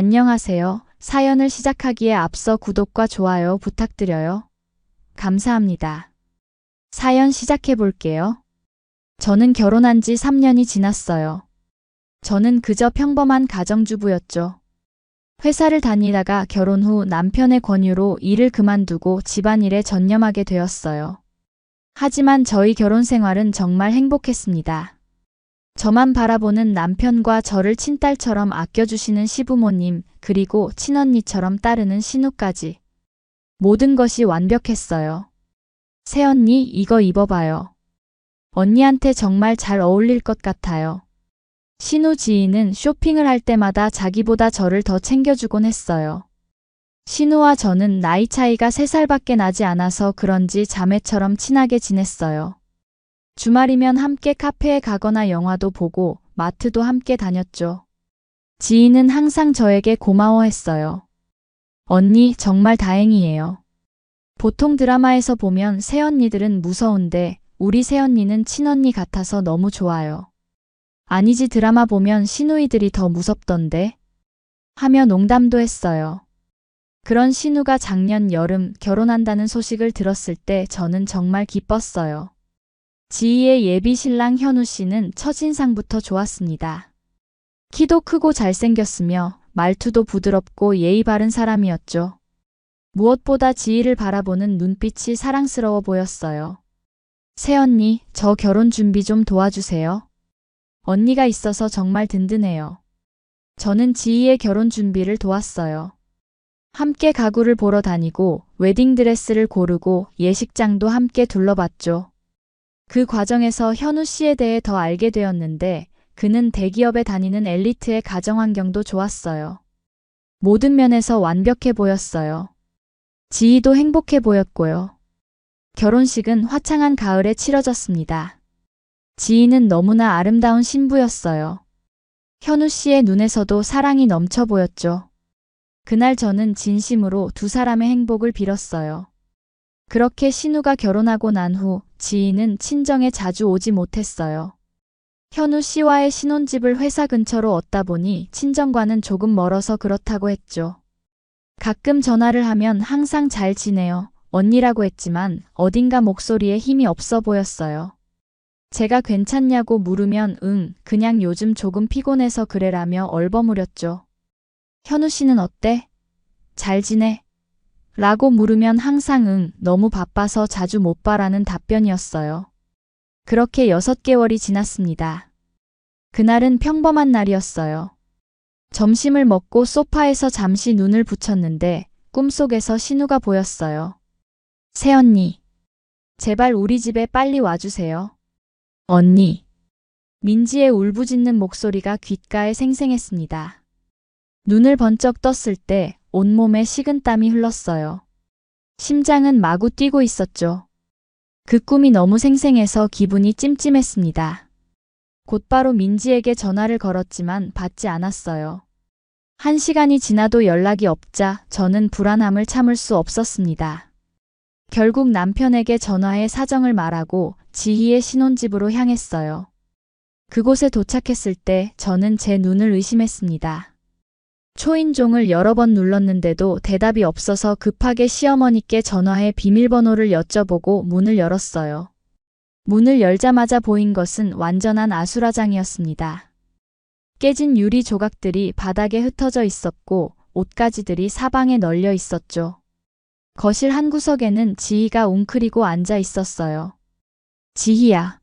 안녕하세요. 사연을 시작하기에 앞서 구독과 좋아요 부탁드려요. 감사합니다. 사연 시작해 볼게요. 저는 결혼한 지 3년이 지났어요. 저는 그저 평범한 가정주부였죠. 회사를 다니다가 결혼 후 남편의 권유로 일을 그만두고 집안일에 전념하게 되었어요. 하지만 저희 결혼 생활은 정말 행복했습니다. 저만 바라보는 남편과 저를 친딸처럼 아껴주시는 시부모님, 그리고 친언니처럼 따르는 신우까지. 모든 것이 완벽했어요. 새언니, 이거 입어봐요. 언니한테 정말 잘 어울릴 것 같아요. 신우 지인은 쇼핑을 할 때마다 자기보다 저를 더 챙겨주곤 했어요. 신우와 저는 나이 차이가 3살밖에 나지 않아서 그런지 자매처럼 친하게 지냈어요. 주말이면 함께 카페에 가거나 영화도 보고 마트도 함께 다녔죠. 지인은 항상 저에게 고마워했어요. 언니, 정말 다행이에요. 보통 드라마에서 보면 새언니들은 무서운데 우리 새언니는 친언니 같아서 너무 좋아요. 아니지 드라마 보면 시누이들이 더 무섭던데? 하며 농담도 했어요. 그런 신우가 작년 여름 결혼한다는 소식을 들었을 때 저는 정말 기뻤어요. 지희의 예비 신랑 현우 씨는 첫인상부터 좋았습니다. 키도 크고 잘생겼으며 말투도 부드럽고 예의 바른 사람이었죠. 무엇보다 지희를 바라보는 눈빛이 사랑스러워 보였어요. 새언니, 저 결혼 준비 좀 도와주세요. 언니가 있어서 정말 든든해요. 저는 지희의 결혼 준비를 도왔어요. 함께 가구를 보러 다니고 웨딩드레스를 고르고 예식장도 함께 둘러봤죠. 그 과정에서 현우 씨에 대해 더 알게 되었는데 그는 대기업에 다니는 엘리트의 가정 환경도 좋았어요. 모든 면에서 완벽해 보였어요. 지희도 행복해 보였고요. 결혼식은 화창한 가을에 치러졌습니다. 지희는 너무나 아름다운 신부였어요. 현우 씨의 눈에서도 사랑이 넘쳐 보였죠. 그날 저는 진심으로 두 사람의 행복을 빌었어요. 그렇게 신우가 결혼하고 난 후 지희는 친정에 자주 오지 못했어요. 현우 씨와의 신혼집을 회사 근처로 얻다 보니 친정과는 조금 멀어서 그렇다고 했죠. 가끔 전화를 하면 항상 잘 지내요. 언니라고 했지만 어딘가 목소리에 힘이 없어 보였어요. 제가 괜찮냐고 물으면 응, 그냥 요즘 조금 피곤해서 그래라며 얼버무렸죠. 현우 씨는 어때? 잘 지내? 라고 물으면 항상 응, 너무 바빠서 자주 못 봐라는 답변이었어요. 그렇게 여섯 개월이 지났습니다. 그날은 평범한 날이었어요. 점심을 먹고 소파에서 잠시 눈을 붙였는데 꿈속에서 신우가 보였어요. 새언니. 제발 우리 집에 빨리 와주세요. 언니. 민지의 울부짖는 목소리가 귓가에 생생했습니다. 눈을 번쩍 떴을 때 온몸에 식은땀이 흘렀어요. 심장은 마구 뛰고 있었죠. 그 꿈이 너무 생생해서 기분이 찜찜했습니다. 곧바로 민지에게 전화를 걸었지만 받지 않았어요. 한 시간이 지나도 연락이 없자 저는 불안함을 참을 수 없었습니다. 결국 남편에게 전화해 사정을 말하고 지희의 신혼집으로 향했어요. 그곳에 도착했을 때 저는 제 눈을 의심했습니다. 초인종을 여러 번 눌렀는데도 대답이 없어서 급하게 시어머니께 전화해 비밀번호를 여쭤보고 문을 열었어요. 문을 열자마자 보인 것은 완전한 아수라장이었습니다. 깨진 유리 조각들이 바닥에 흩어져 있었고 옷가지들이 사방에 널려 있었죠. 거실 한 구석에는 지희가 웅크리고 앉아 있었어요. 지희야.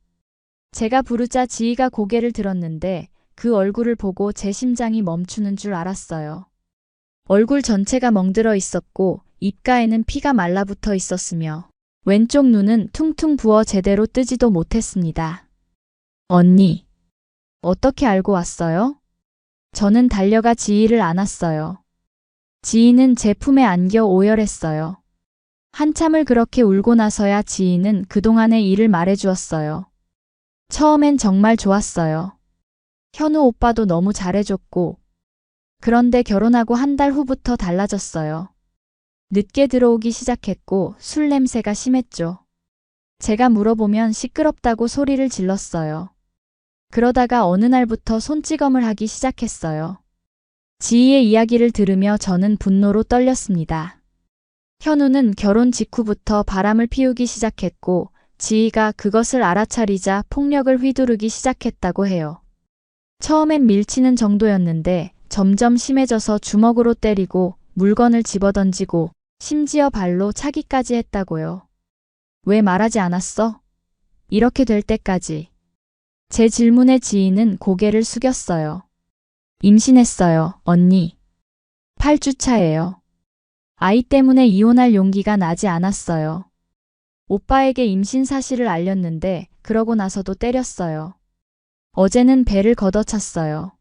제가 부르자 지희가 고개를 들었는데 그 얼굴을 보고 제 심장이 멈추는 줄 알았어요. 얼굴 전체가 멍들어 있었고 입가에는 피가 말라붙어 있었으며 왼쪽 눈은 퉁퉁 부어 제대로 뜨지도 못했습니다. 언니. 어떻게 알고 왔어요? 저는 달려가 지희를 안았어요. 지희는 제 품에 안겨 오열했어요. 한참을 그렇게 울고 나서야 지희는 그동안의 일을 말해주었어요. 처음엔 정말 좋았어요. 현우 오빠도 너무 잘해줬고, 그런데 결혼하고 한 달 후부터 달라졌어요. 늦게 들어오기 시작했고 술 냄새가 심했죠. 제가 물어보면 시끄럽다고 소리를 질렀어요. 그러다가 어느 날부터 손찌검을 하기 시작했어요. 지희의 이야기를 들으며 저는 분노로 떨렸습니다. 현우는 결혼 직후부터 바람을 피우기 시작했고 지희가 그것을 알아차리자 폭력을 휘두르기 시작했다고 해요. 처음엔 밀치는 정도였는데 점점 심해져서 주먹으로 때리고 물건을 집어던지고 심지어 발로 차기까지 했다고요. 왜 말하지 않았어? 이렇게 될 때까지. 제 질문에 지인은 고개를 숙였어요. 임신했어요, 언니. 8주 차예요. 아이 때문에 이혼할 용기가 나지 않았어요. 오빠에게 임신 사실을 알렸는데 그러고 나서도 때렸어요. 어제는 배를 걷어찼어요.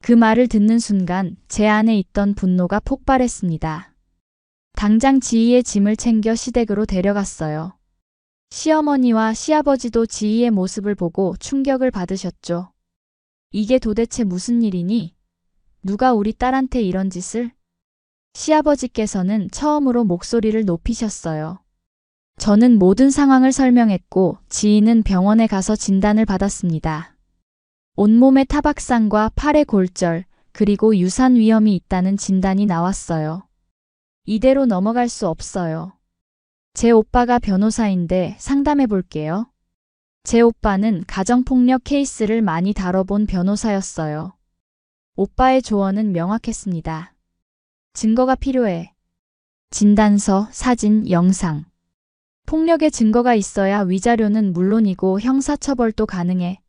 그 말을 듣는 순간 제 안에 있던 분노가 폭발했습니다. 당장 지희의 짐을 챙겨 시댁으로 데려갔어요. 시어머니와 시아버지도 지희의 모습을 보고 충격을 받으셨죠. 이게 도대체 무슨 일이니? 누가 우리 딸한테 이런 짓을? 시아버지께서는 처음으로 목소리를 높이셨어요. 저는 모든 상황을 설명했고 지인은 병원에 가서 진단을 받았습니다. 온몸에 타박상과 팔의 골절, 그리고 유산 위험이 있다는 진단이 나왔어요. 이대로 넘어갈 수 없어요. 제 오빠가 변호사인데 상담해 볼게요. 제 오빠는 가정폭력 케이스를 많이 다뤄본 변호사였어요. 오빠의 조언은 명확했습니다. 증거가 필요해. 진단서, 사진, 영상. 폭력의 증거가 있어야 위자료는 물론이고 형사처벌도 가능해.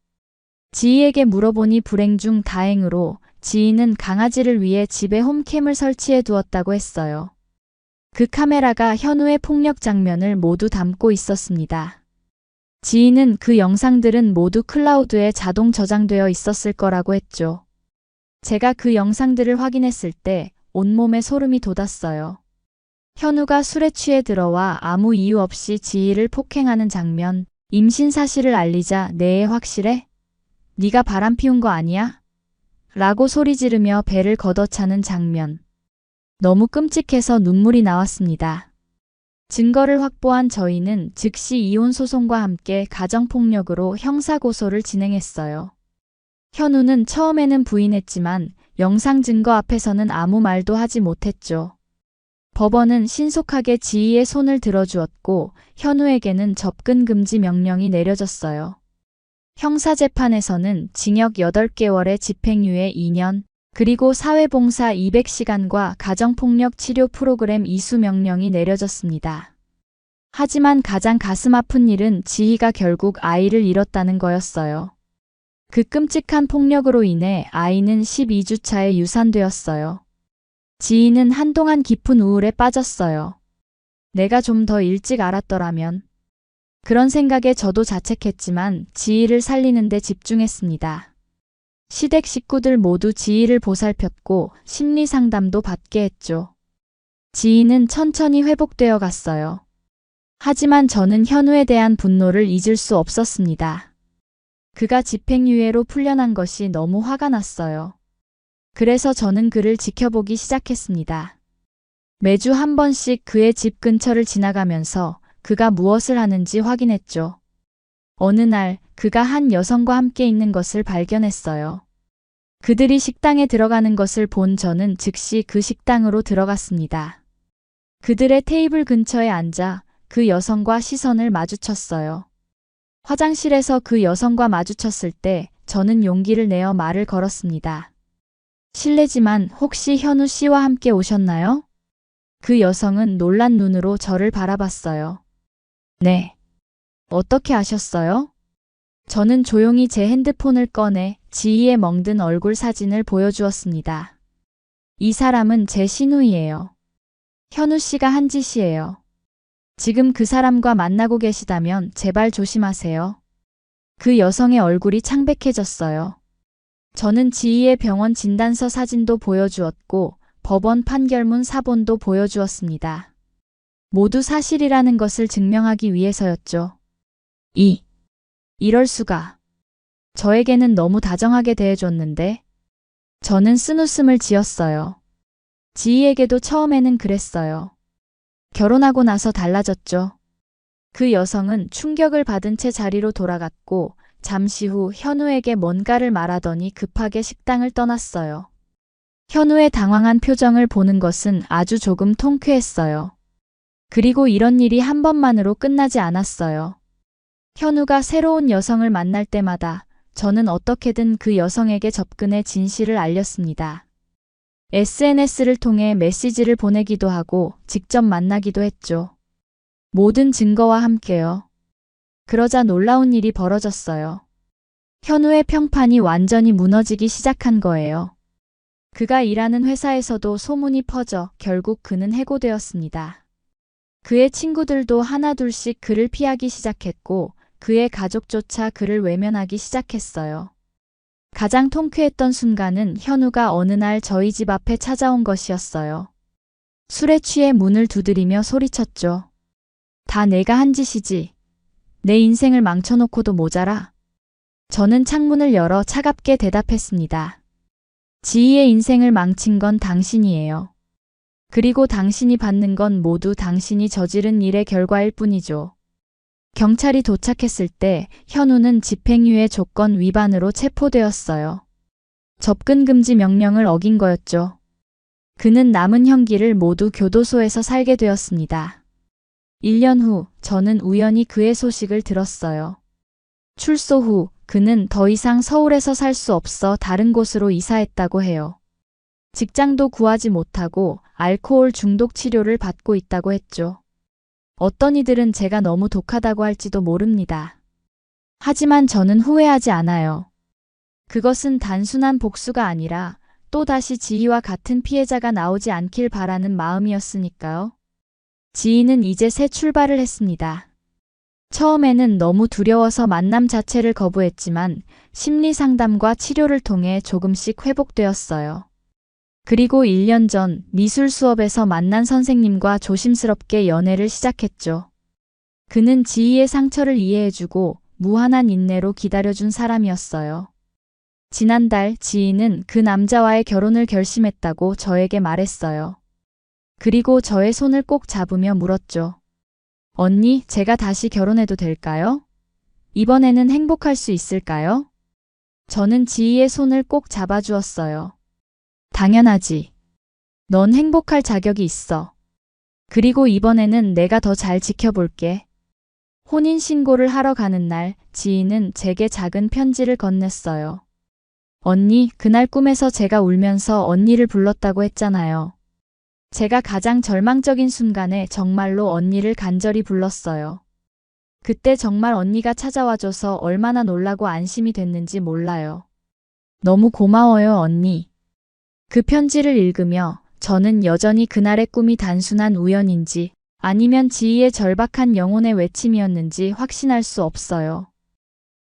지희에게 물어보니 불행 중 다행으로 지희는 강아지를 위해 집에 홈캠을 설치해 두었다고 했어요. 그 카메라가 현우의 폭력 장면을 모두 담고 있었습니다. 지희는 그 영상들은 모두 클라우드에 자동 저장되어 있었을 거라고 했죠. 제가 그 영상들을 확인했을 때 온몸에 소름이 돋았어요. 현우가 술에 취해 들어와 아무 이유 없이 지희를 폭행하는 장면, 임신 사실을 알리자 내에 확실해? 네가 바람 피운 거 아니야? 라고 소리 지르며 배를 걷어차는 장면. 너무 끔찍해서 눈물이 나왔습니다. 증거를 확보한 저희는 즉시 이혼 소송과 함께 가정폭력으로 형사고소를 진행했어요. 현우는 처음에는 부인했지만 영상 증거 앞에서는 아무 말도 하지 못했죠. 법원은 신속하게 지희의 손을 들어주었고 현우에게는 접근 금지 명령이 내려졌어요. 형사재판에서는 징역 8개월에 집행유예 2년, 그리고 사회봉사 200시간과 가정폭력 치료 프로그램 이수 명령이 내려졌습니다. 하지만 가장 가슴 아픈 일은 지희가 결국 아이를 잃었다는 거였어요. 그 끔찍한 폭력으로 인해 아이는 12주차에 유산되었어요. 지희는 한동안 깊은 우울에 빠졌어요. 내가 좀 더 일찍 알았더라면. 그런 생각에 저도 자책했지만 지희를 살리는 데 집중했습니다. 시댁 식구들 모두 지희를 보살폈고 심리 상담도 받게 했죠. 지희는 천천히 회복되어 갔어요. 하지만 저는 현우에 대한 분노를 잊을 수 없었습니다. 그가 집행유예로 풀려난 것이 너무 화가 났어요. 그래서 저는 그를 지켜보기 시작했습니다. 매주 한 번씩 그의 집 근처를 지나가면서 그가 무엇을 하는지 확인했죠. 어느 날 그가 한 여성과 함께 있는 것을 발견했어요. 그들이 식당에 들어가는 것을 본 저는 즉시 그 식당으로 들어갔습니다. 그들의 테이블 근처에 앉아 그 여성과 시선을 마주쳤어요. 화장실에서 그 여성과 마주쳤을 때 저는 용기를 내어 말을 걸었습니다. 실례지만 혹시 현우 씨와 함께 오셨나요? 그 여성은 놀란 눈으로 저를 바라봤어요. 네. 어떻게 아셨어요? 저는 조용히 제 핸드폰을 꺼내 지희의 멍든 얼굴 사진을 보여주었습니다. 이 사람은 제 신우이에요. 현우 씨가 한 짓이에요. 지금 그 사람과 만나고 계시다면 제발 조심하세요. 그 여성의 얼굴이 창백해졌어요. 저는 지희의 병원 진단서 사진도 보여주었고 법원 판결문 사본도 보여주었습니다. 모두 사실이라는 것을 증명하기 위해서였죠. 2. 이럴 수가. 저에게는 너무 다정하게 대해줬는데 저는 쓴웃음을 지었어요. 지희에게도 처음에는 그랬어요. 결혼하고 나서 달라졌죠. 그 여성은 충격을 받은 채 자리로 돌아갔고 잠시 후 현우에게 뭔가를 말하더니 급하게 식당을 떠났어요. 현우의 당황한 표정을 보는 것은 아주 조금 통쾌했어요. 그리고 이런 일이 한 번만으로 끝나지 않았어요. 현우가 새로운 여성을 만날 때마다 저는 어떻게든 그 여성에게 접근해 진실을 알렸습니다. SNS를 통해 메시지를 보내기도 하고 직접 만나기도 했죠. 모든 증거와 함께요. 그러자 놀라운 일이 벌어졌어요. 현우의 평판이 완전히 무너지기 시작한 거예요. 그가 일하는 회사에서도 소문이 퍼져 결국 그는 해고되었습니다. 그의 친구들도 하나둘씩 그를 피하기 시작했고 그의 가족조차 그를 외면하기 시작했어요. 가장 통쾌했던 순간은 현우가 어느 날 저희 집 앞에 찾아온 것이었어요. 술에 취해 문을 두드리며 소리쳤죠. 다 내가 한 짓이지. 내 인생을 망쳐놓고도 모자라. 저는 창문을 열어 차갑게 대답했습니다. 지희의 인생을 망친 건 당신이에요. 그리고 당신이 받는 건 모두 당신이 저지른 일의 결과일 뿐이죠. 경찰이 도착했을 때 현우는 집행유예 조건 위반으로 체포되었어요. 접근 금지 명령을 어긴 거였죠. 그는 남은 형기를 모두 교도소에서 살게 되었습니다. 1년 후 저는 우연히 그의 소식을 들었어요. 출소 후 그는 더 이상 서울에서 살 수 없어 다른 곳으로 이사했다고 해요. 직장도 구하지 못하고 알코올 중독 치료를 받고 있다고 했죠. 어떤 이들은 제가 너무 독하다고 할지도 모릅니다. 하지만 저는 후회하지 않아요. 그것은 단순한 복수가 아니라 또다시 지희와 같은 피해자가 나오지 않길 바라는 마음이었으니까요. 지희는 이제 새 출발을 했습니다. 처음에는 너무 두려워서 만남 자체를 거부했지만 심리 상담과 치료를 통해 조금씩 회복되었어요. 그리고 1년 전 미술 수업에서 만난 선생님과 조심스럽게 연애를 시작했죠. 그는 지희의 상처를 이해해주고 무한한 인내로 기다려준 사람이었어요. 지난달 지희는 그 남자와의 결혼을 결심했다고 저에게 말했어요. 그리고 저의 손을 꼭 잡으며 물었죠. 언니, 제가 다시 결혼해도 될까요? 이번에는 행복할 수 있을까요? 저는 지희의 손을 꼭 잡아주었어요. 당연하지. 넌 행복할 자격이 있어. 그리고 이번에는 내가 더 잘 지켜볼게. 혼인신고를 하러 가는 날, 지희는 제게 작은 편지를 건넸어요. 언니, 그날 꿈에서 제가 울면서 언니를 불렀다고 했잖아요. 제가 가장 절망적인 순간에 정말로 언니를 간절히 불렀어요. 그때 정말 언니가 찾아와줘서 얼마나 놀라고 안심이 됐는지 몰라요. 너무 고마워요, 언니. 그 편지를 읽으며 저는 여전히 그날의 꿈이 단순한 우연인지 아니면 지희의 절박한 영혼의 외침이었는지 확신할 수 없어요.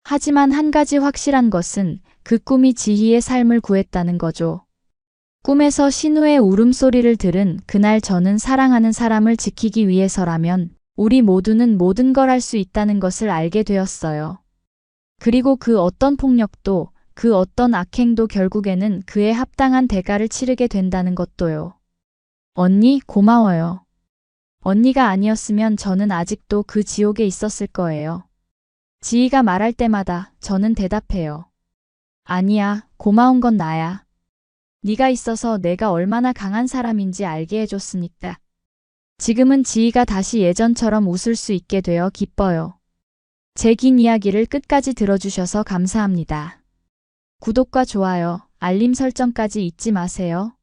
하지만 한 가지 확실한 것은 그 꿈이 지희의 삶을 구했다는 거죠. 꿈에서 신우의 울음소리를 들은 그날 저는 사랑하는 사람을 지키기 위해서라면 우리 모두는 모든 걸 할 수 있다는 것을 알게 되었어요. 그리고 그 어떤 폭력도 그 어떤 악행도 결국에는 그에 합당한 대가를 치르게 된다는 것도요. 언니, 고마워요. 언니가 아니었으면 저는 아직도 그 지옥에 있었을 거예요. 지희가 말할 때마다 저는 대답해요. 아니야, 고마운 건 나야. 네가 있어서 내가 얼마나 강한 사람인지 알게 해줬으니까. 지금은 지희가 다시 예전처럼 웃을 수 있게 되어 기뻐요. 제 긴 이야기를 끝까지 들어주셔서 감사합니다. 구독과 좋아요, 알림 설정까지 잊지 마세요.